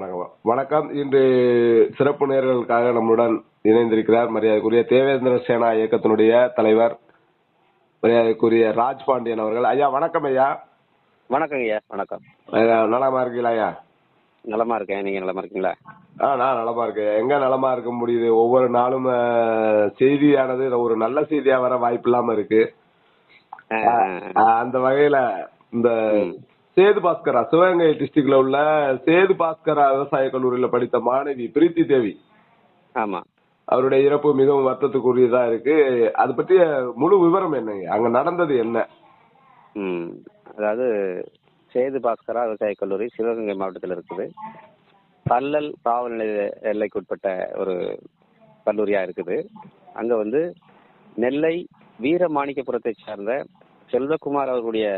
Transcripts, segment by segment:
வணக்கம். வணக்கம். இன்று சிறப்பு நேர்களுக்காக நம்முடன் இணைந்திருக்கிறார் மரியாதைக்குரிய தேவேந்திர சேனா இயக்கத்தினுடைய தலைவர் மரியாதைக்குரிய ராஜ் பாண்டியன் அவர்கள். ஐயா வணக்கம் ஐயா. வணக்கங்க ஐயா. வணக்கம். நலமா இருக்கீங்களா ஐயா? நலமா இருக்கேன். நீங்க நலமா இருக்கீங்களா? ஆ நான் நலமா இருக்கேன் எங்க நலமா இருக்க முடியுது? ஒவ்வொரு நாளும் செய்தியானது ஒரு நல்ல செய்தியா வர வாய்ப்பு இல்லாம இருக்கு. அந்த வகையில இந்த. சேது பாஸ்கரா சிவகங்கை டிஸ்ட்ரிக்ட்ல உள்ள சேது பாஸ்கரா விவசாய கல்லூரியில படித்த மாணவி பிரீத்தி தேவி. ஆமா. அவருடைய இறப்பு மிகவும் வருத்தத்துக்குரியதா இருக்கு. அது பற்றிய முழு விவரம் என்னங்க அங்க நடந்தது என்ன? ம் அதாவது சேது பாஸ்கரா விவசாய கல்லூரி சிவகங்கை மாவட்டத்தில் இருக்குது. பல்லல் காவல் நிலைய எல்லைக்குட்பட்ட ஒரு கல்லூரியா இருக்குது. அங்க வந்து நெல்லை வீரமாணிக்கபுரத்தை சார்ந்த செல்வகுமார் அவர்களுடைய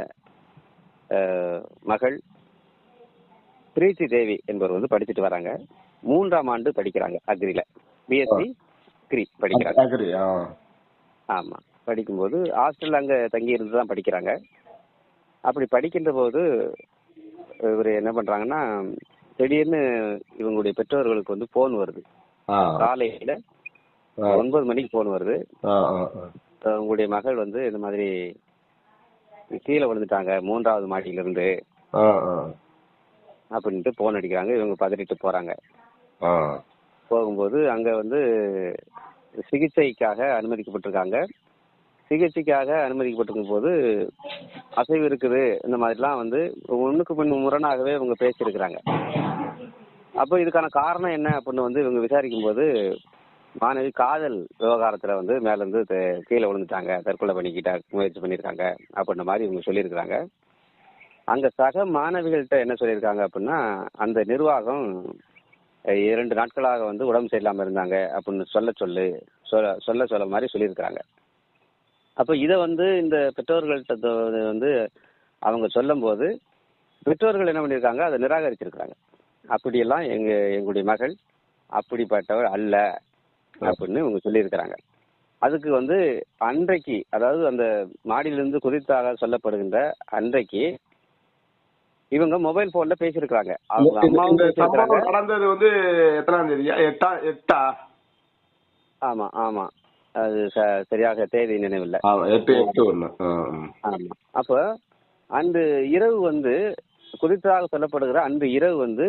மகள் பிரீத்தி தேவி என்பவர் வந்து படிச்சுட்டு வராங்க. மூன்றாம் ஆண்டு படிக்கிறாங்க அக்ரில. பிஎஸ்சி அக்ரி படிக்கிறாங்க. ஆமா படிக்கும்போது ஹாஸ்டல்ல அங்க தங்கி இருந்து தான் படிக்கிறாங்க. அப்படி படிக்கின்ற போது இவர் என்ன பண்றாங்கன்னா திடீர்னு இவங்களுடைய பெற்றோர்களுக்கு வந்து போன் வருது. காலையில. ஒன்பது மணிக்கு போன் வருது. உங்களுடைய மகள் வந்து இந்த மாதிரி கீழே விழுந்துட்டாங்க மூன்றாவது மாடியில இருந்து ஆ, ஆ. அப்படின்ட்டு போன் அடிக்கிறாங்க. இவங்க பதறிட்டு போறாங்க. போகும்போது அங்க வந்து சிகிச்சைக்காக அனுமதிக்கப்பட்டிருக்காங்க. சிகிச்சைக்காக அனுமதிக்கப்பட்டிருக்கும் போது அசைவு இருக்குது இந்த மாதிரிலாம் வந்து ஒண்ணுக்கு பின் முரணாகவே இவங்க பேசியிருக்கிறாங்க. அப்போ இதுக்கான காரணம் என்ன அப்படின்னு வந்து இவங்க விசாரிக்கும் போது மாணவி காதல் விவகாரத்துல வந்து மேலேருந்து கீழே விழுந்துட்டாங்க தற்கொலை பண்ணிக்கிட்டா முயற்சி பண்ணியிருக்காங்க அப்படின்ற மாதிரி இவங்க சொல்லியிருக்கிறாங்க. அங்க சக மாணவிகள்கிட்ட என்ன சொல்லியிருக்காங்க அப்படின்னா அந்த நிர்வாகம் இரண்டு நாட்களாக வந்து உடம்பு சரியில்லாமல் இருந்தாங்க அப்படின்னு சொல்ல சொல்லு சொல்ல சொல்ல சொல்ல மாதிரி சொல்லியிருக்கிறாங்க. அப்போ இதை வந்து இந்த பெற்றோர்கள்ட்ட வந்து அவங்க சொல்லும்போது பெற்றோர்கள் என்ன பண்ணியிருக்காங்க அதை நிராகரிச்சிருக்கிறாங்க. அப்படியெல்லாம் எங்க எங்களுடைய மகள் அப்படிப்பட்டவர் அல்ல. அப்படின்னு இவங்க சொல்லியிருக்கிறாங்க. அதுக்கு வந்து அன்றைக்கு அதாவது அந்த மாடியிலிருந்து குதித்தாக சொல்லப்படுகின்ற அன்றைக்கு இவங்க மொபைல் போன்ல பேசியிருக்கிறாங்க. அவங்க அம்மாவும் நடந்தது வந்து எத்தனாம் தேதியா எட்டா எட்டா? ஆமா ஆமா. அது சரியாக தேதி நினைவில்லை. ஆமா, அப்ப அந்த இரவு வந்து குறித்தாக சொல்லப்படுகிற அந்த இரவு வந்து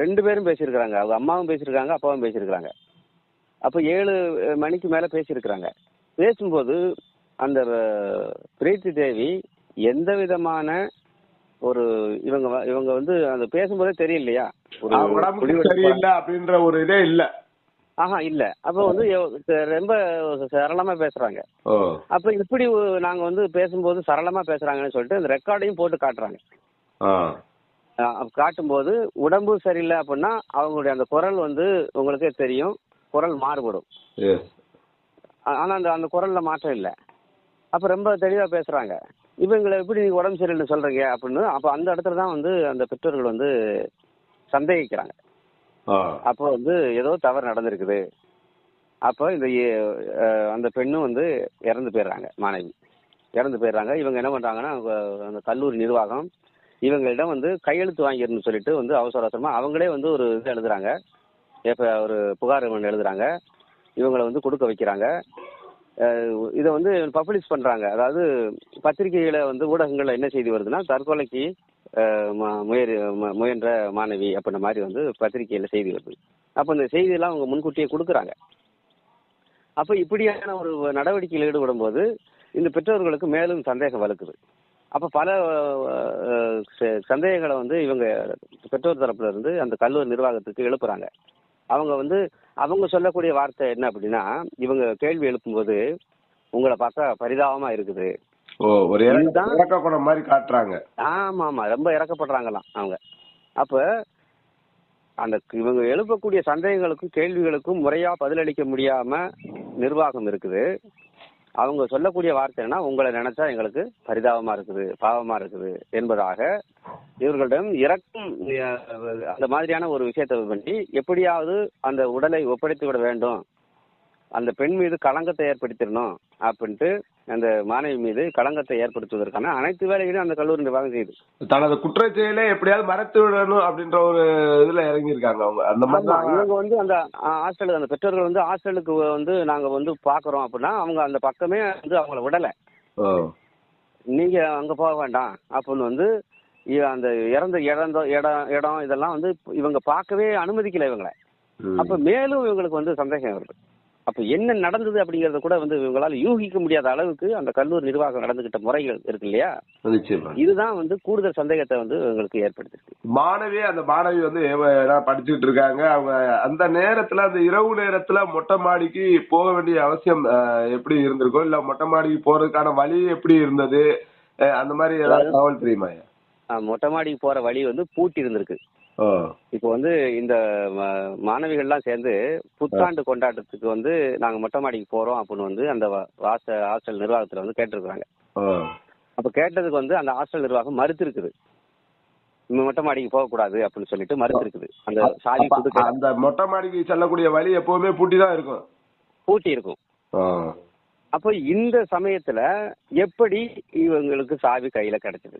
ரெண்டு பேரும் பேசியிருக்கிறாங்க. அவங்க அம்மாவும் பேசியிருக்காங்க அப்பாவும் பேசியிருக்கிறாங்க. அப்ப ஏழு மணிக்கு மேல பேசியிருக்கிறாங்க. பேசும்போது அந்த பிரீத்தி தேவி எந்த விதமான ஒரு இவங்க இவங்க வந்து அந்த பேசும்போதே தெரியலையா? அப்படின்ற ஒரு இதே இல்ல. ஆஹா இல்ல. அப்ப வந்து ரொம்ப சரளமா பேசுறாங்க. அப்ப இப்படி நாங்க வந்து பேசும்போது சரளமா பேசுறாங்கன்னு சொல்லிட்டு அந்த ரெக்கார்டையும் போட்டு காட்டுறாங்க. காட்டும்போது உடம்பு சரியில்லை அப்படின்னா அவங்களுடைய அந்த குரல் வந்து உங்களுக்கே தெரியும். குரல் மாறுபடும். எஸ் ஆ- ஆனா அந்த அந்த குரல்ல மாற்றம் இல்லை. அப்ப ரொம்ப தெளிவா பேசுறாங்க. இவங்களை எப்படி நீங்க உடம்பு சரியில்லைன்னு சொல்றீங்க? அப்படின்னு அப்ப அந்த இடத்துல தான் வந்து அந்த பெற்றோர்கள் வந்து சந்தேகிக்கிறாங்க. அப்போ வந்து ஏதோ தவறு நடந்திருக்குது. அப்போ இந்த அந்த பெண்ணும் வந்து இறந்து போயிடுறாங்க மாணவி. இறந்து போயிடுறாங்க. இவங்க என்ன பண்றாங்கன்னா அவங்க அந்த கல்லூரி நிர்வாகம் இவங்களிடம் வந்து கையெழுத்து வாங்கிடணும்னு சொல்லிட்டு வந்து அவசர அவசரமா அவங்களே வந்து ஒரு இது எழுதுறாங்க. எப்ப ஒரு புகார் ஒன்று எழுதுறாங்க. இவங்களை வந்து கொடுக்க வைக்கிறாங்க. இதை வந்து பப்ளிஷ் பண்றாங்க. அதாவது பத்திரிகையில வந்து ஊடகங்கள்ல என்ன செய்தி வருதுன்னா தற்கொலைக்கு அஹ், முயன்ற மாணவி அப்படின்ற மாதிரி வந்து பத்திரிகையில செய்தி வருது. அப்ப இந்த செய்தியெல்லாம் அவங்க முன்கூட்டியே கொடுக்குறாங்க. அப்ப இப்படியான ஒரு நடவடிக்கையில் ஈடுபடும் போது இந்த பெற்றோர்களுக்கு மேலும் சந்தேகம் வலுக்குது அப்ப பல சந்தேகங்களை வந்து இவங்க பெற்றோர் தரப்புல இருந்து அந்த கல்லூரி நிர்வாகத்துக்கு எழுப்புறாங்க. அவங்க வந்து அவங்க சொல்லக்கூடிய வார்த்தை என்ன அப்படின்னா இவங்க கேள்வி எழுப்பும்போது உங்களை பார்த்தா பரிதாபமா இருக்குது. ஒரு மாதிரி காட்டுறாங்க. ஆமா ஆமா ரொம்ப இறக்கப்படுறாங்களாம் அவங்க. அப்ப அந்த இவங்க எழுப்பக்கூடிய சந்தேகங்களுக்கும் கேள்விகளுக்கும் முறையா பதிலளிக்க முடியாம நிர்வாகம் இருக்குது. அவங்க சொல்லக்கூடிய வார்த்தை என்ன உங்களை நினைச்சா எங்களுக்கு பரிதாபமா இருக்குது பாவமா இருக்குது என்பதாக இவர்களிடம் இறக்கும் அந்த மாதிரியான ஒரு விஷயத்தை பண்ணி எப்படியாவது அந்த உடலை ஒப்படைத்து விட வேண்டும். அந்த பெண் மீது களங்கத்தை ஏற்படுத்திடணும் அப்படின்ட்டு அந்த மாணவி மீது களங்கத்தை ஏற்படுத்துவதற்கான அனைத்து வேலைகளையும் அந்த கல்லூரி நிர்வாகம் செய்யுது தனது குற்றச்செயலை எப்படியாவது மறைத்து விடணும் அப்படின்ற ஒரு இதுல இறங்கியிருக்காங்க அவங்க. அந்த மாதிரி இவங்க வந்து அந்த ஹாஸ்டலுக்கு அந்த பெற்றோர்கள் வந்து ஹாஸ்டலுக்கு வந்து நாங்க வந்து பாக்குறோம் அப்படின்னா அவங்க அந்த பக்கமே வந்து அவங்கள விடல. நீங்க அங்க போக வேண்டாம் அப்படின்னு வந்து அந்த இறந்த இறந்த இடம் இடம் இதெல்லாம் வந்து இவங்க பார்க்கவே அனுமதிக்கல இவங்கள. அப்ப மேலும் இவங்களுக்கு வந்து சந்தேகம் வருது. அப்ப என்ன நடந்தது அப்படிங்கறத கூட வந்து இவங்களால யூகிக்க முடியாத அளவுக்கு அந்த கல்லூரி நிர்வாகம் நடந்துகிட்ட முறைகள் இருக்கு இல்லையா? இதுதான் வந்து கூடுதல் சந்தேகத்தை வந்து இவங்களுக்கு ஏற்படுத்திருக்கு. மாணவி அந்த மாணவி வந்து படிச்சுட்டு இருக்காங்க. அவங்க அந்த நேரத்துல அந்த இரவு நேரத்துல மொட்டை மாடிக்கு போக வேண்டிய அவசியம் எப்படி இருந்திருக்கும் இல்ல மொட்டை மாடிக்கு போறதுக்கான வழி எப்படி இருந்தது? அந்த மாதிரி ஏதாவது தகவல் தெரியுமா மொட்டை மாடிக்கு போற வழி வந்து பூட்டி இருந்திருக்கு. இப்போ வந்து இந்த ம- மாணவிகள்லாம் சேர்ந்து புத்தாண்டு கொண்டாட்டத்துக்கு வந்து நாங்க மொட்டை மாடிக்கு போறோம் அப்படின்னு வந்து அந்த வாச ஹாஸ்டல் நிர்வாகத்துல வந்து கேட்டிருக்காங்க ஓ அப்ப கேட்டதுக்கு வந்து அந்த ஹாஸ்டல் நிர்வாகம் மறுத்து இருக்குது மொட்டை மாடிக்கு போக கூடாது அப்படின்னு சொல்லிட்டு மறுத்து இருக்குது அந்த புது அந்த மொட்டை மாடிக்கு செல்லக்கூடிய வழி எப்பவுமே பூட்டி தான் இருக்கும். பூட்டி இருக்கும். அப்போ இந்த சமயத்துல எப்படி இவங்களுக்கு சாவி கையில கிடைச்சது?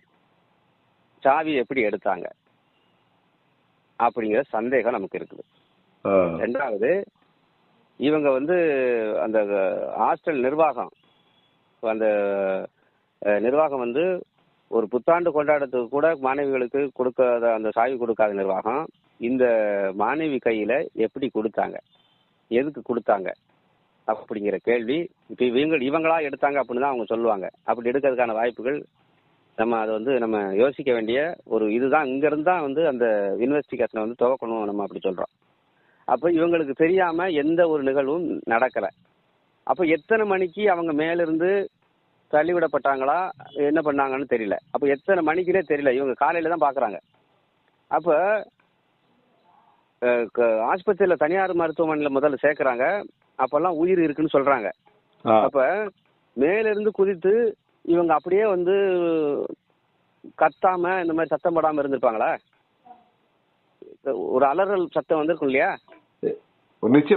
சாவி எப்படி எடுத்தாங்க? அப்படிங்கிற சந்தேகம் நமக்கு இருக்குது. ரெண்டாவது இவங்க வந்து அந்த ஹாஸ்டல் நிர்வாகம் அந்த நிர்வாகம் வந்து ஒரு புத்தாண்டு கொண்டாட்டத்துக்கு கூட மாணவிகளுக்கு கொடுக்காத அந்த சாவி கொடுக்காத நிர்வாகம் இந்த மாணவி கையில எப்படி கொடுத்தாங்க? எதுக்கு கொடுத்தாங்க? அப்படிங்கிற கேள்வி இப்ப இவங்க இவங்களா எடுத்தாங்க அப்படின்னு தான் அவங்க சொல்லுவாங்க. அப்படி எடுக்கிறதுக்கான வாய்ப்புகள் நம்ம அதை வந்து நம்ம யோசிக்க வேண்டிய ஒரு இதுதான். இங்க இருந்து தான் வந்து அந்த இன்வெஸ்டிகேஷனை வந்து துவக்கணும் நம்ம அப்படி சொல்றோம். அப்ப இவங்களுக்கு தெரியாம எந்த ஒரு நிகழ்வும் நடக்கல. அப்ப எத்தனை மணிக்கு அவங்க மேல இருந்து தள்ளிவிடப்பட்டாங்களா? என்ன பண்ணாங்கன்னு தெரியல. அப்ப எத்தனை மணிக்குனே தெரியல. இவங்க காலையில தான் பாக்குறாங்க. அப்ப ஆஸ்பத்திரியில தனியார் மருத்துவமனையில முதல்ல சேர்க்கறாங்க. அப்பெல்லாம் உயிர் இருக்குன்னு சொல்றாங்க. ஆ. அப்ப மேல இருந்து குதித்து இவங்க அப்படியே வந்து கத்தாம இந்த மாதிரி சத்தம் போடாம இருந்திருப்பாங்களா? ஒரு அலறல் சத்தம் வந்திருக்கும் இல்லையா?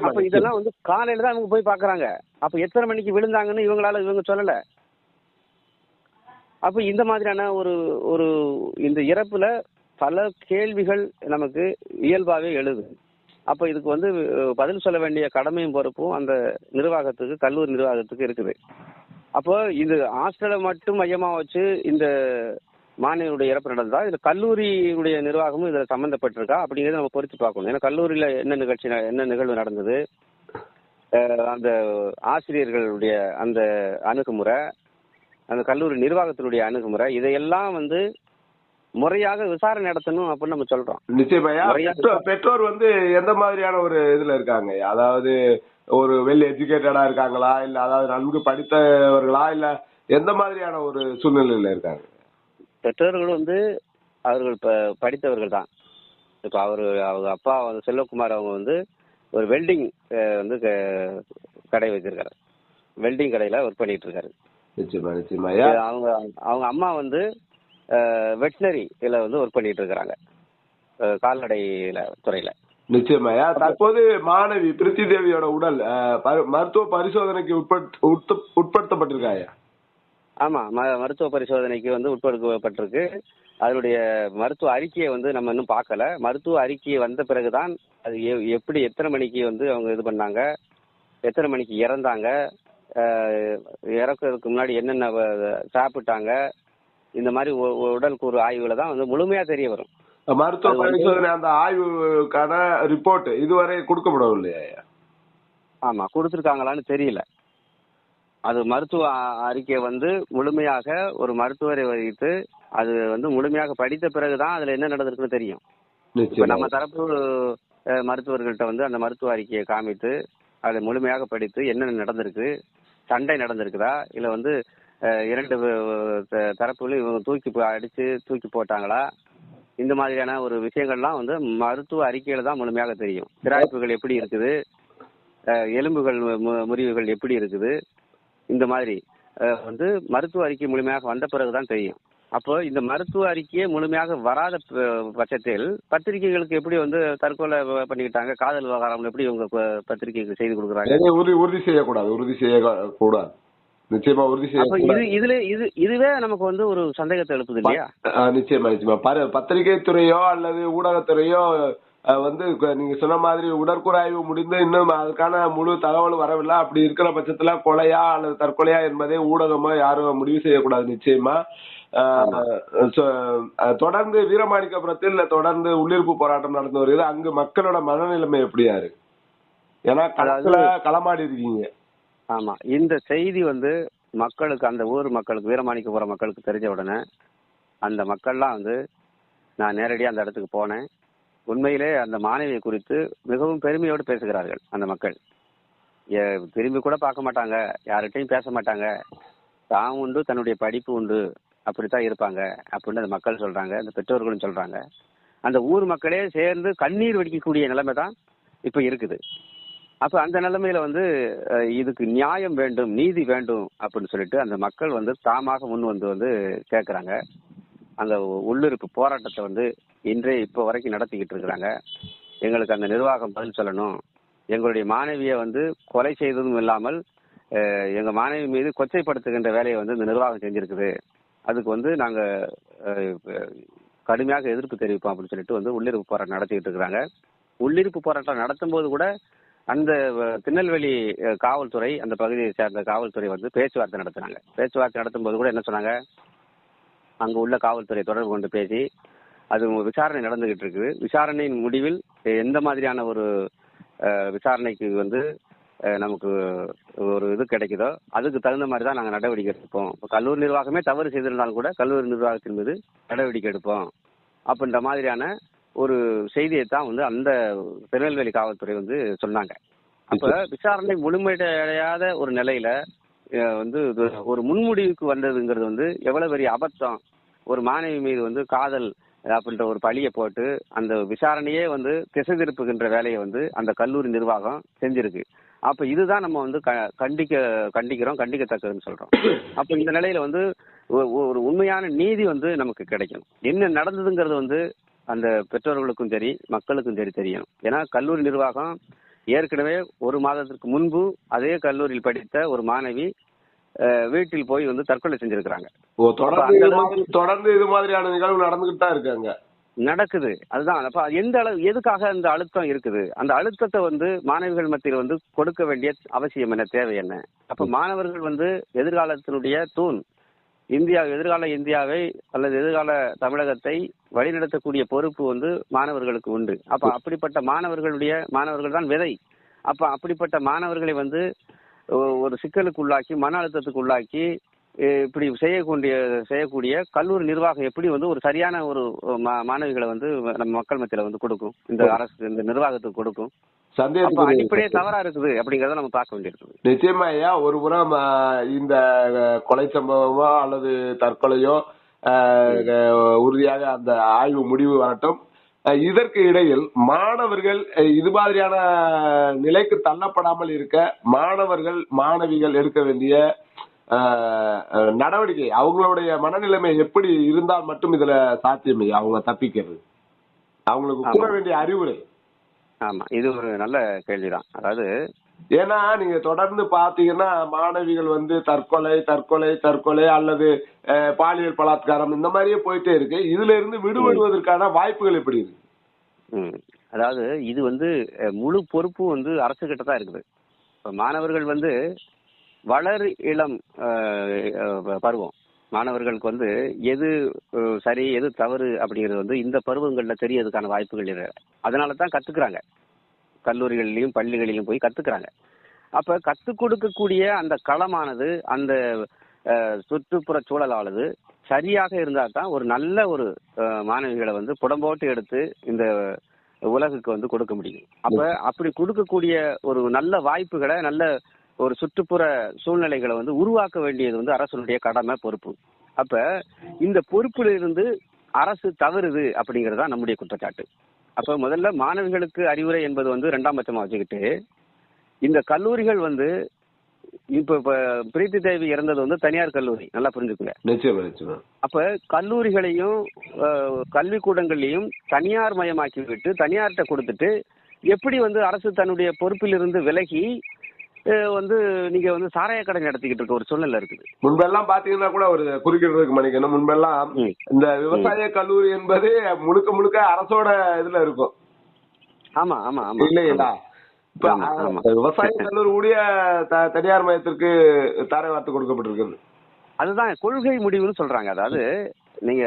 அப்ப இதெல்லாம் வந்து காலையில தான் அவங்க போய் பாக்குறாங்க. அப்ப எத்தனை மணிக்கு விழுந்தாங்கன்னு இவங்களால இவங்க சொல்லல. அப்ப இந்த மாதிரியான ஒரு ஒரு இந்த இறப்புல பல கேள்விகள் நமக்கு இயல்பாவே எழுது. அப்ப இதுக்கு வந்து பதில் சொல்ல வேண்டிய கடமையும் பொறுப்பும் அந்த நிர்வாகத்துக்கு கல்லூரி நிர்வாகத்துக்கு இருக்குது. அப்போ இது ஹாஸ்டலை மட்டும் மையமா வச்சு இந்த மாணவியுடைய இறப்பு நடந்ததா? இதுல கல்லூரியுடைய நிர்வாகமும் இதுல சம்பந்தப்பட்டிருக்கா? அப்படிங்கறத நம்ம பொறுத்து பார்க்கணும். ஏன்னா கல்லூரியில என்ன நிகழ்ச்சி என்ன நிகழ்வு நடந்தது? அந்த ஆசிரியர்களுடைய அந்த அணுகுமுறை அந்த கல்லூரி நிர்வாகத்தினுடைய அணுகுமுறை இதையெல்லாம் வந்து முறையாக விசாரணை நடத்தணும் அப்படின்னு நம்ம சொல்றோம். நிச்சயமா பெற்றோர் வந்து எந்த மாதிரியான ஒரு இதுல இருக்காங்க? அதாவது ஒரு வெல் எஜுகேட்டடா இருக்காங்களா? இல்ல அதாவது நன்கு படித்தவர்களா? இல்ல எந்த மாதிரியான ஒரு சூழ்நிலையில இருக்காங்க? பெற்றோர்கள் வந்து அவர்கள் படித்தவர்கள் தான். இப்ப அவர் அவங்க அப்பா வந்து செல்வகுமார் அவங்க வந்து ஒரு வெல்டிங் வந்து கடை வச்சிருக்காரு. வெல்டிங் கடையில ஒர்க் பண்ணிட்டு இருக்காரு நிச்சயமா. அவங்க அவங்க அம்மா வந்து வெட்டினரி இதுல வந்து ஒர்க் பண்ணிட்டு இருக்கிறாங்க அஹ், கால்நடையில துறையில. நிச்சயமா ஐயா தற்போது மாணவி பிரித்தி தேவியோட உடல் மருத்துவ பரிசோதனைக்கு உட்பட் உட்ப- உட்படுத்தப்பட்டிருக்கா ஐயா ஆமா மருத்துவ பரிசோதனைக்கு வந்து உட்படுத்தப்பட்டிருக்கு. அதனுடைய மருத்துவ அறிக்கையை வந்து நம்ம இன்னும் பார்க்கல. மருத்துவ அறிக்கை வந்த பிறகுதான் அது எப்படி எத்தனை மணிக்கு வந்து அவங்க இது பண்ணாங்க எத்தனை மணிக்கு இறந்தாங்க இறக்குறதுக்கு முன்னாடி என்னென்ன சாப்பிட்டாங்க இந்த மாதிரி உடல் கூறு ஆய்வுல தான் வந்து முழுமையா தெரிய வரும். மருத்துவ பரிசோதனை அந்த ஆய்வுக்கான ரிப்போர்ட் இதுவரை கொடுக்கப்படவில்லையா ஆமா கொடுத்துருக்காங்களான்னு தெரியல. அது மருத்துவ அறிக்கை வந்து முழுமையாக ஒரு மருத்துவரை வைத்து அது வந்து முழுமையாக படித்த பிறகுதான் அதுல என்ன நடந்திருக்குன்னு தெரியும். இப்ப நம்ம தரப்பு மருத்துவர்கள்ட்ட வந்து அந்த மருத்துவ அறிக்கையை காமித்து அதை முழுமையாக படித்து என்னென்ன நடந்திருக்கு சண்டை நடந்திருக்குதா இல்ல வந்து இரண்டு தரப்புகளும் இவங்க தூக்கி அடிச்சு தூக்கி போட்டாங்களா இந்த மாதிரியான ஒரு விஷயங்கள்லாம் வந்து மருத்துவ அறிக்கையில தான் முழுமையாக தெரியும். சிராய்ப்புகள் எப்படி இருக்குது? எலும்புகள் முறிவுகள் எப்படி இருக்குது? இந்த மாதிரி வந்து மருத்துவ அறிக்கை முழுமையாக வந்த பிறகுதான் தெரியும். அப்போ இந்த மருத்துவ அறிக்கையே முழுமையாக வராத பட்சத்தில் பத்திரிகைகளுக்கு எப்படி வந்து தற்கொலை பண்ணிக்கிட்டாங்க? காதல் விவகாரம் எப்படி இவங்க பத்திரிகைக்கு செய்து கொடுக்குறாங்க? உறுதி செய்யக்கூடாது. உறுதி செய்யக்கூடாது. நிச்சயமா உறுதி செய்ய இது இதுல இது இதுவே நமக்கு வந்து ஒரு சந்தேகத்தை எழுப்புது இல்லையா? நிச்சயமா நிச்சயமா. பர- பத்திரிகை துறையோ அல்லது ஊடகத்துறையோ வந்து நீங்க சொன்ன மாதிரி உடற்கூறாய்வு முடிந்து இன்னும் அதுக்கான முழு தகவல் வரவில்லை. அப்படி இருக்கிற பட்சத்துல கொலையா அல்லது தற்கொலையா என்பதை ஊடகமோ யாரும் முடிவு செய்யக்கூடாது நிச்சயமா. தொடர்ந்து வீரமாணிக்கபுரத்தில் தொடர்ந்து உள்ளிருப்பு போராட்டம் நடந்து வருகிறது. அங்கு மக்களோட மனநிலைமை எப்படியா இருக்கு ஏன்னா களத்துல களமாடி இருக்கீங்க. ஆமா. இந்த செய்தி வந்து மக்களுக்கு அந்த ஊர் மக்களுக்கு வீரமாணிக்கபுரம் மக்களுக்கு தெரிஞ்ச உடனே அந்த மக்கள்லாம் வந்து நான் நேரடியாக அந்த இடத்துக்கு போனேன். உண்மையிலே அந்த மாணவியை குறித்து மிகவும் பெருமையோடு பேசுகிறார்கள் அந்த மக்கள். ஏ- திரும்பி கூட பார்க்க மாட்டாங்க. யார்கிட்டையும் பேச மாட்டாங்க. தான் உண்டு தன்னுடைய படிப்பு உண்டு. அப்படித்தான் இருப்பாங்க அப்படின்னு அந்த மக்கள் சொல்றாங்க. அந்த பெற்றோர்களும் சொல்றாங்க. அந்த ஊர் மக்களே சேர்ந்து கண்ணீர் வடிக்கக்கூடிய நிலைமை தான் இப்போ இருக்குது. அப்ப அந்த நிலைமையில வந்து இதுக்கு நியாயம் வேண்டும் நீதி வேண்டும் அப்படின்னு சொல்லிட்டு அந்த மக்கள் வந்து தாமாக முன் வந்து வந்து கேட்கறாங்க அந்த உள்ளிருப்பு போராட்டத்தை வந்து இன்றைய இப்போ வரைக்கும் நடத்திக்கிட்டு இருக்கிறாங்க. எங்களுக்கு அந்த நிர்வாகம் பதில் சொல்லணும். எங்களுடைய மாணவியை வந்து கொலை செய்ததும் இல்லாமல் எங்கள் மாணவி மீது கொச்சைப்படுத்துகின்ற வேலையை வந்து இந்த நிர்வாகம் செஞ்சிருக்குது. அதுக்கு வந்து நாங்கள் கடுமையாக எதிர்ப்பு தெரிவிப்போம் அப்படின்னு சொல்லிட்டு வந்து உள்ளிருப்பு போராட்டம் நடத்திக்கிட்டு இருக்கிறாங்க. உள்ளிருப்பு போராட்டம் நடத்தும் போது கூட அந்த திருநெல்வேலி காவல்துறை அந்த பகுதியை சேர்ந்த காவல்துறை வந்து பேச்சுவார்த்தை நடத்தினாங்க. பேச்சுவார்த்தை நடத்தும் போது கூட என்ன சொன்னாங்க? அங்கே உள்ள காவல்துறை தொடர்பு கொண்டு பேசி அது விசாரணை நடந்துகிட்டு இருக்குது. விசாரணையின் முடிவில் எந்த மாதிரியான ஒரு விசாரணைக்கு வந்து நமக்கு ஒரு இது கிடைக்குதோ அதுக்கு தகுந்த மாதிரி தான் நாங்கள் நடவடிக்கை எடுப்போம். இப்போ கல்லூரி நிர்வாகமே தவறு செய்திருந்தாலும் கூட கல்லூரி நிர்வாகத்தின் மீது நடவடிக்கை எடுப்போம். அப்படின்ற மாதிரியான ஒரு செய்தியை தான் வந்து அந்த திருநெல்வேலி காவல்துறை வந்து சொன்னாங்க. அப்ப விசாரணை முழுமையடையாத ஒரு நிலையில வந்து ஒரு முன்முடிவுக்கு வந்ததுங்கிறது வந்து எவ்வளவு பெரிய அபத்தம். ஒரு மாணவி மீது வந்து காதல் அப்படின்ற ஒரு பழியை போட்டு அந்த விசாரணையே வந்து திசை திருப்புகின்ற வேலையை வந்து அந்த கல்லூரி நிர்வாகம் செஞ்சிருக்கு. அப்ப இதுதான் நம்ம வந்து க- கண்டிக்க கண்டிக்கிறோம் கண்டிக்கத்தக்கதுன்னு சொல்றோம். அப்ப இந்த நிலையில வந்து ஒரு உண்மையான நீதி வந்து நமக்கு கிடைக்கும் என்ன நடந்ததுங்கிறது வந்து அந்த பெற்றோர்களுக்கும் சரி மக்களுக்கும் சரி தெரியும். ஏன்னா கல்லூரி நிர்வாகம் ஏற்கனவே ஒரு மாதத்திற்கு முன்பு அதே கல்லூரியில் படித்த ஒரு மாணவி வீட்டில் போய் வந்து தற்கொலை செஞ்சிருக்கிறாங்க. தொடர்ந்து இது மாதிரியான நிகழ்வு நடந்துகிட்டு தான் இருக்காங்க நடக்குது. அதுதான். அப்ப எந்த அளவு எதுக்காக அந்த அழுத்தம் இருக்குது? அந்த அழுத்தத்தை வந்து மாணவிகள் மத்தியில் வந்து கொடுக்க வேண்டிய அவசியம் என்ன தேவை என்ன? அப்ப மாணவர்கள் வந்து எதிர்காலத்தினுடைய தூண் இந்தியா எதிர்கால இந்தியாவை அல்லது எதிர்கால தமிழகத்தை வழிநடத்தக்கூடிய பொறுப்பு வந்து மாணவர்களுக்கு உண்டு. அப்ப அப்படிப்பட்ட மாணவர்களுடைய மாணவர்கள் தான் விதை. அப்ப அப்படிப்பட்ட மாணவர்களை வந்து ஒரு சிக்கலுக்கு உள்ளாக்கி மன அழுத்தத்துக்கு உள்ளாக்கி இப்படி செய்யக்கூடிய செய்யக்கூடிய கல்லூரி நிர்வாகம் எப்படி வந்து ஒரு சரியான ஒரு மாணவிகளை வந்து நம்ம மக்கள் மத்தியில வந்து கொடுக்கும். இந்த அரசு இந்த நிர்வாகத்துக்கு கொடுக்கும். சந்தேகத்துக்கு அடிப்படையே தவறா இருக்குது அப்படிங்கறத நம்ம பார்க்க வேண்டியிருக்குது. நிச்சயமா ஐயா ஒரு புறம் இந்த கொலை சம்பவமோ அல்லது தற்கொலையோ உறுதியாக அந்த ஆய்வு முடிவு வரட்டும். இதற்கு இடையில் மாணவர்கள் இது மாதிரியான நிலைக்கு தள்ளப்படாமல் இருக்க மாணவர்கள் மாணவிகள் எடுக்க வேண்டிய நடவடிக்கை அவங்களுடைய மனநிலைமை எப்படி இருந்தால் மட்டும் இதுல சாத்தியம் அவங்க தப்பிக்கிறது. அவங்களுக்கு கூற. வேண்டிய அறிவுரை. ஆமா இது ஒரு நல்ல கேள்விதான். அதாவது ஏன்னா நீங்க தொடர்ந்து பாத்தீங்கன்னா மாணவிகள் வந்து தற்கொலை தற்கொலை தற்கொலை அல்லது பாலியல் பலாத்காரம் இந்த மாதிரியே போயிட்டே இருக்கு. இதுல இருந்து விடுபடுவதற்கான வாய்ப்புகள் எப்படி இருக்கு? அதாவது இது வந்து முழு பொறுப்பு வந்து அரசு கிட்ட தான் இருக்குது. இப்ப மாணவர்கள் வந்து வளர் இளம் பருவம். மாணவர்களுக்கு வந்து எது சரி எது தவறு அப்படிங்கிறது வந்து இந்த பருவங்கள்ல தெரியறதுக்கான வாய்ப்புகள் இல்லை அதனால தான் கத்துக்கிறாங்க. கல்லூரிகளிலையும் பள்ளிகளிலும் போய் கத்துக்கிறாங்க. அப்ப கத்துக் கொடுக்கக்கூடிய அந்த களமானது அந்த சுற்றுப்புற சூழலானது சரியாக இருந்தால் தான் ஒரு நல்ல ஒரு மாணவிகளை வந்து புடம்போட்டு எடுத்து இந்த உலகுக்கு வந்து கொடுக்க முடியும். அப்ப அப்படி கொடுக்கக்கூடிய ஒரு நல்ல வாய்ப்புகளை நல்ல ஒரு சுற்றுப்புற சூழ்நிலைகளை வந்து உருவாக்க வேண்டியது வந்து அரசனுடைய கடமை பொறுப்பு. அப்ப இந்த பொறுப்புல இருந்து அரசு தவறுது அப்படிங்கிறது நம்முடைய குற்றச்சாட்டு. அப்ப முதல்ல மாணவிகளுக்கு அறிவுரை என்பது வந்து ரெண்டாம் பட்சமா வச்சுக்கிட்டு இந்த கல்லூரிகள் வந்து இப்ப இப்ப பிரீத்தி தேவி இறந்தது வந்து தனியார் கல்லூரி. நல்லா புரிஞ்சுக்குங்க. அப்ப கல்லூரிகளையும் கல்விக்கூடங்களையும் தனியார் மயமாக்கி விட்டு தனியார்கிட்ட கொடுத்துட்டு எப்படி வந்து அரசு தன்னுடைய பொறுப்பிலிருந்து விலகி வந்து நீங்க வந்து சாராய கடை நடத்திக்கிட்டு இருக்க ஒரு சூழ்நிலை இருக்குது. முன்பெல்லாம் பாத்தீங்கன்னா கூட ஒரு குறுக்கிடுறதுக்கு மணிக்கணும். முன்பெல்லாம். இந்த விவசாய கல்லூரி என்பது முழுக்க முழுக்க அரசோட இதுல இருக்கும். ஆமா ஆமா ஆமா. இல்லைங்களா? இப்ப விவசாய கல்லூரி த- தனியார் மையத்திற்கு தாரை வார்த்தை கொடுக்கப்பட்டிருக்கு அதுதான் கொள்கை முடிவுன்னு சொல்றாங்க. அதாவது நீங்க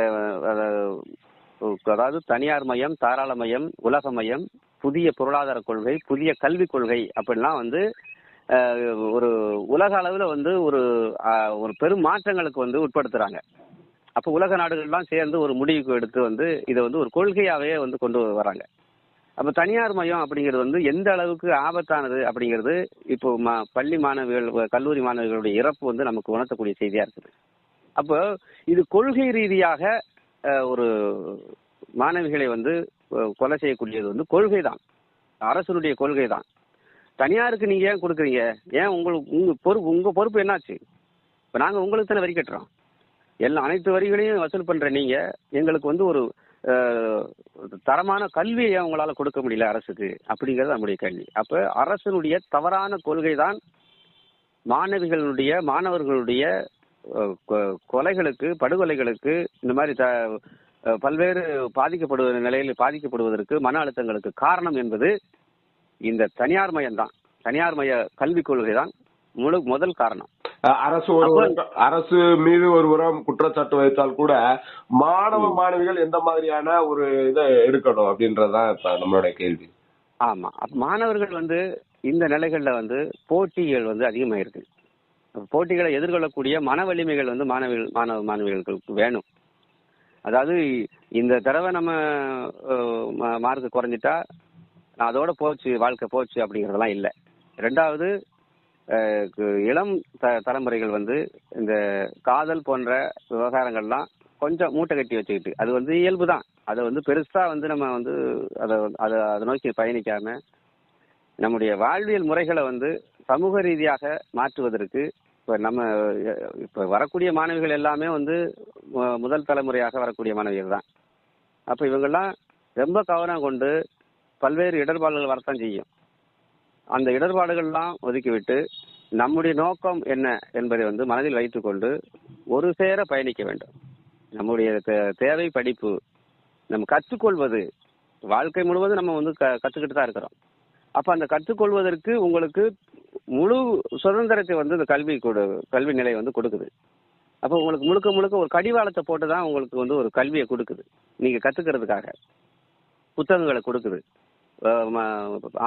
அதாவது தனியார் மையம் தாராள மையம் உலக மையம் புதிய பொருளாதார கொள்கை புதிய கல்விக் கொள்கை அப்படிலாம் வந்து ஒரு உலக அளவில் வந்து ஒரு ஒரு பெரும் மாற்றங்களுக்கு வந்து உட்படுத்துறாங்க. அப்போ உலக நாடுகள்லாம் சேர்ந்து ஒரு முடிவுக்கு எடுத்து வந்து இதை வந்து ஒரு கொள்கையாவே வந்து கொண்டு வராங்க. அப்ப தனியார் மையம் அப்படிங்கிறது வந்து எந்த அளவுக்கு ஆபத்தானது அப்படிங்கிறது இப்போ மா பள்ளி மாணவிகள் கல்லூரி மாணவிகளுடைய இறப்பு வந்து நமக்கு உணர்த்தக்கூடிய செய்தியா இருக்குது. அப்போ இது கொள்கை ரீதியாக ஒரு மாணவிகளை வந்து கொலை செய்யக்கூடியது வந்து கொள்கை தான் அரசனுடைய கொள்கை தான் தனியாருக்கு நீங்க ஏன் கொடுக்குறீங்க? ஏன் உங்களுக்கு உங்க பொறுப்பு உங்க பொறுப்பு என்னாச்சு? இப்ப நாங்க உங்களுக்கு தானே வரி கட்டுறோம். எல்லா அனைத்து வரிகளையும் வசூல் பண்ற நீங்க எங்களுக்கு வந்து ஒரு தரமான கல்வியை ஏன் உங்களால கொடுக்க முடியல அரசுக்கு? அப்படிங்கிறது நம்முடைய கேள்வி. அப்ப அரசனுடைய தவறான கொள்கை தான் மாணவிகளுடைய மாணவர்களுடைய கொலைகளுக்கு படுகொலைகளுக்கு இந்த மாதிரி த பல்வேறு பாதிக்கப்படுவ நிலையில் பாதிக்கப்படுவதற்கு மன அழுத்தங்களுக்கு காரணம் என்பது இந்த தனியார் மயம்தான். தனியார் மய கல்விக் கொள்கை தான் முழு முதல் காரணம். அரசு ஒரு அரசு மீது ஒரு புறம் குற்றச்சாட்டு வைத்தால் கூட மாணவ மாணவிகள் எந்த மாதிரியான ஒரு இதை எடுக்கணும் அப்படின்றதுதான் இப்ப நம்மளுடைய கேள்வி. ஆமா. மாணவர்கள் வந்து இந்த நிலைகள்ல வந்து போட்டிகள் வந்து அப்ப போட்டிகளை எதிர்கொள்ளக்கூடிய மன வலிமைகள் வந்து மாணவிகள் மாணவ மாணவிகளுக்கு வேணும். அதாவது இந்த தடவை நம்ம மார்க் குறைஞ்சிட்டா அதோட போச்சு வாழ்க்கை போச்சு அப்படிங்கறதெல்லாம் இல்லை. ரெண்டாவது இளம் த தலைமுறைகள் வந்து இந்த காதல் போன்ற விவகாரங்கள்லாம் கொஞ்சம் மூட்டை கட்டி வச்சுக்கிட்டு அது வந்து இயல்பு தான். அதை வந்து பெருசா வந்து நம்ம வந்து அதை அதை அதை நோக்கி பயணிக்காம நம்முடைய வாழ்வியல் முறைகளை வந்து சமூக ரீதியாக மாற்றுவதற்கு இப்போ நம்ம இப்போ வரக்கூடிய மாணவிகள் எல்லாமே வந்து முதல் தலைமுறையாக வரக்கூடிய மாணவிகள் தான். அப்போ இவங்கெல்லாம் ரொம்ப கவனம் கொண்டு பல்வேறு இடர்பாடுகள் வரத்தான் செய்யும். அந்த இடர்பாடுகள்லாம் ஒதுக்கிவிட்டு நம்முடைய நோக்கம் என்ன என்பதை வந்து மனதில் வைத்துக்கொண்டு ஒரு சேர பயணிக்க வேண்டும். நம்முடைய தே- தேவை படிப்பு நம்ம கற்றுக்கொள்வது வாழ்க்கை முழுவதும் நம்ம வந்து க கற்றுக்கிட்டு தான் இருக்கிறோம். அப்போ அந்த கற்றுக்கொள்வதற்கு உங்களுக்கு முழு சுதந்திரத்தை வந்து இந்த கல்வி கொடு கல்வி நிலை வந்து கொடுக்குது. அப்போ உங்களுக்கு முழுக்க முழுக்க ஒரு கடிவாளத்தை போட்டு தான் உங்களுக்கு வந்து ஒரு கல்வியை கொடுக்குது. நீங்கள் கற்றுக்கிறதுக்காக புத்தகங்களை கொடுக்குது.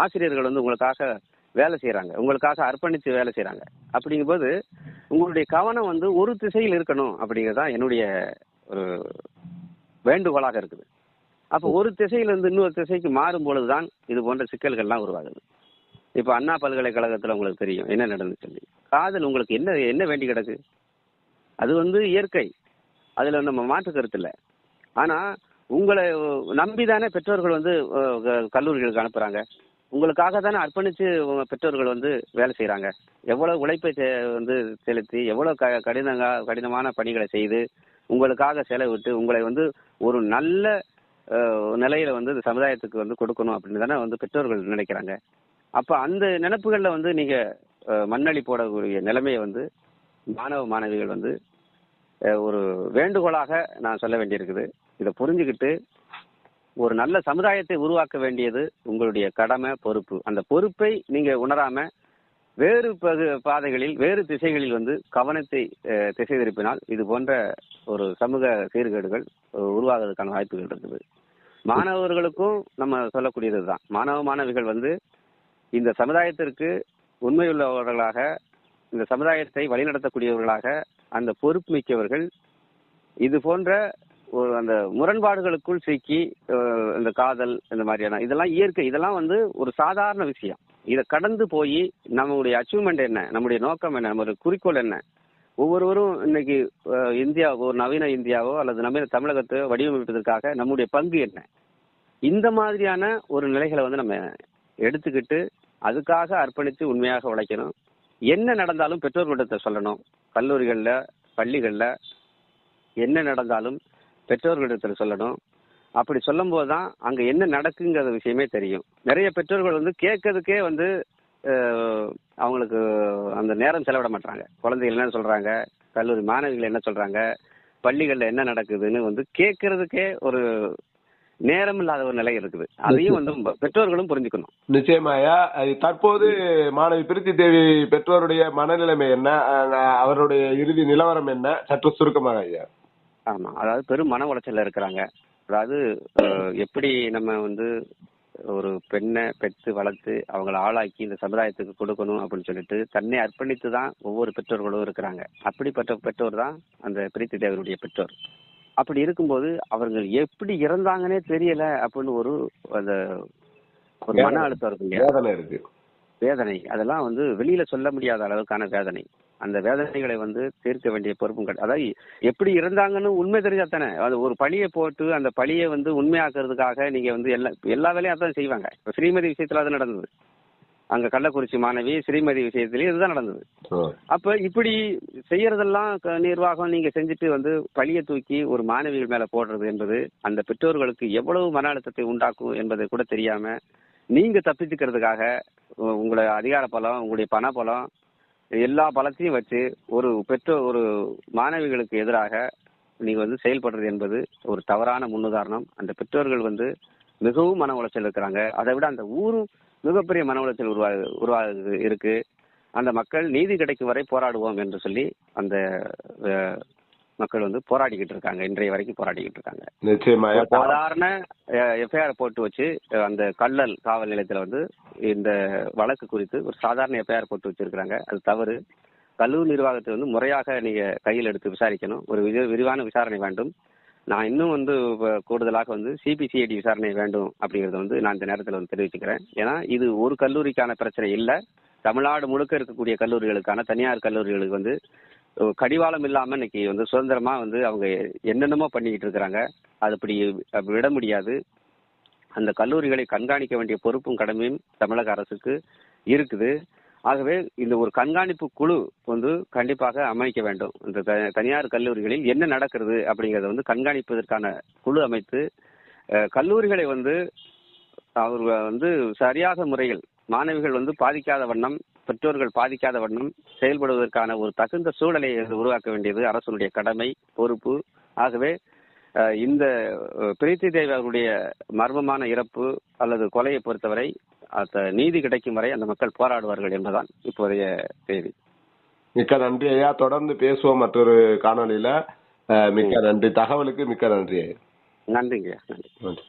ஆசிரியர்கள் வந்து உங்களுக்காக வேலை செய்கிறாங்க உங்களுக்காக அர்ப்பணித்து வேலை செய்கிறாங்க அப்படிங்கும்போது உங்களுடைய கவனம் வந்து ஒரு திசையில் இருக்கணும் அப்படிங்கிறது தான் என்னுடைய ஒரு வேண்டுகோளாக இருக்குது. அப்போ ஒரு திசையிலிருந்து இன்னொரு திசைக்கு மாறும் பொழுது தான் இது போன்ற சிக்கல்கள்லாம் உருவாகுது. இப்போ அண்ணா பல்கலைக்கழகத்தில் உங்களுக்கு தெரியும் என்ன நடந்துச்சு சொல்லி. காதல் உங்களுக்கு என்ன என்ன வேண்டி கிடக்கு? அது வந்து இயற்கை. அதில் நம்ம மாற்று கருத்து இல்லை. ஆனால் உங்களை நம்பி தானே பெற்றோர்கள் வந்து க- கல்லூரிகளுக்கு அனுப்புகிறாங்க உங்களுக்காக தானே அர்ப்பணித்து உங்க பெற்றோர்கள் வந்து வேலை செய்கிறாங்க எவ்வளோ உழைப்பை வந்து செலுத்தி எவ்வளோ க கடினங்க கடினமான பணிகளை செய்து உங்களுக்காக செலவிட்டு உங்களை வந்து ஒரு நல்ல நிலையில் நிலையில வந்து இந்த சமுதாயத்துக்கு வந்து கொடுக்கணும் அப்படின்னு தானே வந்து பெற்றோர்கள் நினைக்கிறாங்க. அப்போ அந்த நினைப்புகளில் வந்து நீங்கள் மண்ணளி போடக்கூடிய நிலைமையை வந்து மாணவ மாணவிகள் வந்து ஒரு வேண்டுகோளாக நான் சொல்ல வேண்டியிருக்குது. இதை புரிஞ்சுக்கிட்டு ஒரு நல்ல சமுதாயத்தை உருவாக்க வேண்டியது உங்களுடைய கடமை பொறுப்பு. அந்த பொறுப்பை நீங்க உணராம வேறு பகு- பாதைகளில் வேறு திசைகளில் வந்து கவனத்தை திசை திருப்பினால் இது போன்ற ஒரு சமூக சீர்கேடுகள் உருவாகிறதுக்கான வாய்ப்புகள் இருக்குது. மாணவர்களுக்கும் நம்ம சொல்லக்கூடியது தான். மாணவ மாணவிகள் வந்து இந்த சமுதாயத்திற்கு உண்மையுள்ளவர்களாக இந்த சமுதாயத்தை வழிநடத்தக்கூடியவர்களாக அந்த பொறுப்பு மிக்கவர்கள் இது போன்ற ஒரு அந்த முரண்பாடுகளுக்குள் சிக்கி இந்த காதல் இந்த மாதிரியான இதெல்லாம் இயற்கை இதெல்லாம் வந்து ஒரு சாதாரண விஷயம். இதை கடந்து போய் நம்மளுடைய அச்சீவ்மெண்ட் என்ன? நம்முடைய நோக்கம் என்ன? நம்மளுடைய குறிக்கோள் என்ன? ஒவ்வொருவரும் இன்னைக்கு இந்தியாவோ ஒரு நவீன இந்தியாவோ அல்லது நவீன தமிழகத்தை வடிவமைப்பதற்காக நம்முடைய பங்கு என்ன? இந்த மாதிரியான ஒரு நிலைகளை வந்து நம்ம எடுத்துக்கிட்டு அதுக்காக அர்ப்பணித்து உண்மையாக உழைக்கணும். என்ன நடந்தாலும் பெற்றோர்களிடத்தை சொல்லணும். கல்லூரிகளில் பள்ளிகளில் என்ன நடந்தாலும் பெற்றோர்களிடத்தில் சொல்லணும். அப்படி சொல்லும்போது தான் அங்கே என்ன நடக்குங்கிற விஷயமே தெரியும். நிறைய பெற்றோர்கள் வந்து கேட்கறதுக்கே வந்து அவங்களுக்கு அந்த நேரம் செலவிட மாட்டாங்க குழந்தைகள் என்ன சொல்றாங்க? கல்லூரி மாணவிகள் என்ன சொல்றாங்க? பள்ளிகள்ல என்ன நடக்குதுன்னு வந்து கேட்கறதுக்கே ஒரு நேரம் இல்லாத ஒரு நிலை இருக்குது. அதையும் வந்து பெற்றோர்களும் புரிஞ்சுக்கணும். நிச்சயமாயா. தற்போது மாணவி பிரித்தி தேவி பெற்றோருடைய மனநிலைமை என்ன? அவருடைய இறுதி நிலவரம் என்ன? சற்று சுருக்கமாக ஐயா. ஆமா. அதாவது பெரும் மன உளைச்சல்ல இருக்கிறாங்க. அதாவது எப்படி நம்ம வந்து ஒரு பெண்ணை பெற்று வளர்த்து அவங்கள ஆளாக்கி இந்த சமுதாயத்துக்கு கொடுக்கணும் அப்படின்னு சொல்லிட்டு தன்னை அர்ப்பணித்து தான் ஒவ்வொரு பெற்றோர்களும் இருக்கிறாங்க. அப்படிப்பட்ட பெற்றோர் தான் அந்த பிரீத்தி தேவருடைய பெற்றோர். அப்படி இருக்கும்போது அவர்கள் எப்படி இறந்தாங்கன்னே தெரியல அப்படின்னு ஒரு அந்த ஒரு மன அழுத்தம் இருக்கு. வேதனை. அதெல்லாம் வந்து வெளியில சொல்ல முடியாத அளவுக்கான வேதனை. அந்த வேதனைகளை வந்து தீர்க்க வேண்டிய பொறுப்பும் கிடையாது அதாவது எப்படி இருந்தாங்கன்னு உண்மை தெரிஞ்சா தானே. அது ஒரு பழியை போட்டு அந்த பழியை வந்து உண்மையாக்குறதுக்காக நீங்க வந்து எல்லா எல்லா வேலையும் அதான் செய்வாங்க. இப்ப ஸ்ரீமதி விஷயத்துல அது நடந்தது. அங்க கள்ளக்குறிச்சி மாணவி ஸ்ரீமதி விஷயத்திலயும் இதுதான் நடந்தது. அப்ப இப்படி செய்யறதெல்லாம் நிர்வாகம் நீங்க செஞ்சுட்டு வந்து பழிய தூக்கி ஒரு மாணவிகள் மேல போடுறது என்பது அந்த பெற்றோர்களுக்கு எவ்வளவு மன அழுத்தத்தை உண்டாக்கும் என்பதை கூட தெரியாம நீங்க தப்பிச்சுக்கிறதுக்காக உ- உங்களோட அதிகார பலம் உங்களுடைய பண பலம் எல்லா பலத்தையும் வச்சு ஒரு பெற்றோர் ஒரு மாணவிகளுக்கு எதிராக நீங்க வந்து செயல்படுறது என்பது ஒரு தவறான முன்னுதாரணம். அந்த பெற்றோர்கள் வந்து மிகவும் மன உளைச்சல் இருக்கிறாங்க. அதை விட அந்த ஊரும் மிகப்பெரிய மன உளைச்சல் உருவா உருவாகு இருக்கு. அந்த மக்கள் நீதி கிடைக்கும் வரை போராடுவோம் என்று சொல்லி அந்த மக்கள் வந்து போராடிக்கிட்டு இருக்காங்க. இன்றைய வரைக்கும் போராடிக்கிட்டு இருக்காங்க. நிச்சயமாயா ஒரு சாதாரண எஃப்ஐஆர் போட்டு வச்சு அந்த கள்ளல் காவல் நிலையத்துல வந்து இந்த வழக்கு குறித்து ஒரு சாதாரண எஃப்ஐஆர் போட்டு வச்சிருக்காங்க அது தவறு. கல்லூரி நிர்வாகத்தை வந்து முறையாக நீங்க கையில் எடுத்து விசாரிக்கணும். ஒரு விரி- விரிவான விசாரணை வேண்டும். நான் இன்னும் வந்து கூடுதலாக வந்து சிபிசிஐடி விசாரணை வேண்டும் அப்படிங்கறத வந்து நான் இந்த நேரத்தில் வந்து தெரிவிச்சுக்கிறேன். ஏன்னா இது ஒரு கல்லூரிக்கான பிரச்சனை இல்லை. தமிழ்நாடு முழுக்க இருக்கக்கூடிய கல்லூரிகளுக்கான தனியார் கல்லூரிகளுக்கு வந்து கடிவாளம் இல்லாம இன்னைக்கு வந்து சுதந்திரமா வந்து அவங்க என்னென்னமோ பண்ணிக்கிட்டு இருக்கிறாங்க. அது அப்படி அப்படி விட முடியாது. அந்த கல்லூரிகளை கண்காணிக்க வேண்டிய பொறுப்பும் கடமையும் தமிழக அரசுக்கு இருக்குது. ஆகவே இந்த ஒரு கண்காணிப்பு குழு வந்து கண்டிப்பாக அமைக்க வேண்டும். இந்த த- தனியார் கல்லூரிகளில் என்ன நடக்கிறது அப்படிங்கறத வந்து கண்காணிப்பதற்கான குழு அமைத்து கல்லூரிகளை வந்து அவர் வந்து சரியாக முறையில் மாணவிகள் வந்து பாதிக்காத வண்ணம் பெற்றோர்கள் பாதிக்காத வண்ணம் செயல்படுவதற்கான ஒரு தகுந்த சூழலை உருவாக்க வேண்டியது அரசுடைய கடமை பொறுப்பு. ஆகவே இந்த பிரீத்தி தேவி அவருடைய மர்மமான இறப்பு அல்லது கொலையை பொறுத்தவரை அந்த நீதி கிடைக்கும் வரை அந்த மக்கள் போராடுவார்கள் என்பதுதான் இப்போதைய செய்தி மிக்க நன்றி ஐயா. தொடர்ந்து பேசுவோம் மற்றொரு காணொளியில. அஹ், மிக்க நன்றி. தகவலுக்கு மிக்க நன்றி ஐயா. நன்றிங்க நன்றி. நன்றி.